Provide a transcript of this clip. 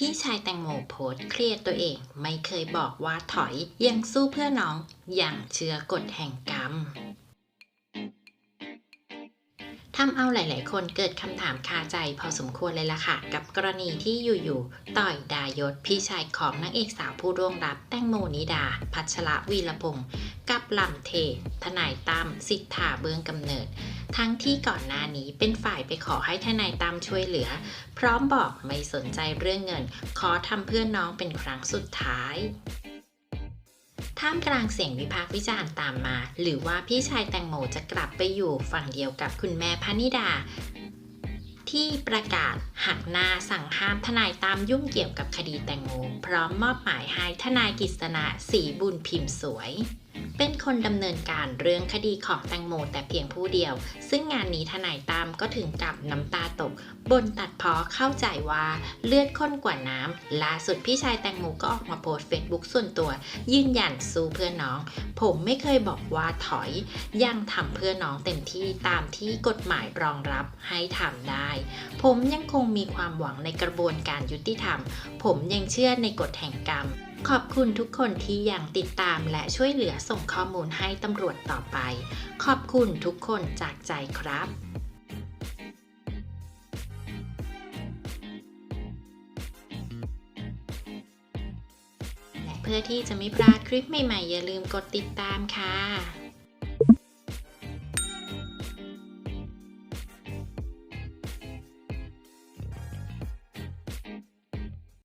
พี่ชายแตงโมโพสต์เครียดตัวเอง ไม่เคยบอกว่าถอยยังสู้เพื่อน้องอย่างเชื่อกฎแห่งกรรมทำเอาหลาย ๆ คนเกิดคำถามคาใจพอสมควรเลยล่ะค่ะ กับกรณีที่อยู่ ๆ ต่อยดายศพี่ชายของนางเอกสาวผู้ร่วงรับแตงโมนิดา พัชระวีรพงศ์กับลำเท ทนายตั้มสิทธาเบื้องกำเนิด ทั้งที่ก่อนหน้านี้เป็นฝ่ายไปขอให้ทนายตั้มช่วยเหลือ พร้อมบอกไม่สนใจเรื่องเงิน ขอทำเพื่อนน้องเป็นครั้งสุดท้ายท่ามกลางเสียงวิพากษ์วิจารณ์ตามมา หรือว่าพี่ชายแตงโมจะกลับไปอยู่ฝั่งเดียวกับคุณแม่พนิดา ที่ประกาศหักหน้าสั่งห้ามทนายตามยุ่งเกี่ยวกับคดีแตงโม พร้อมมอบหมายให้ทนายกฤษณะสีบุญพิมพ์สวย เป็นคนดำเนินการเรื่องคดีของแตงโมแต่เพียงผู้เดียว ซึ่งงานนี้ทนายตามก็ถึงกับน้ำตาตก บนตัดเพอเข้าใจว่าเลือดข้นกว่าน้ำล่าสุดพี่ชายแตงโมก็ออกมาโพสเฟซบุ๊กส่วนตัว ยืนยันสู้เพื่อนน้อง ผมไม่เคยบอกว่าถอย ยังทำเพื่อน้องเต็มที่ตามที่กฎหมายรองรับให้ทำได้ ผมยังคงมีความหวังในกระบวนการยุติธรรม ผมยังเชื่อในกฎแห่งกรรมขอบคุณทุกคนที่ยังติดตามและช่วยเหลือส่งข้อมูลให้ตำรวจต่อไป ขอบคุณทุกคนจากใจครับและเพื่อที่จะไม่พลาดคลิปใหม่ๆ อย่าลืมกดติดตามค่ะ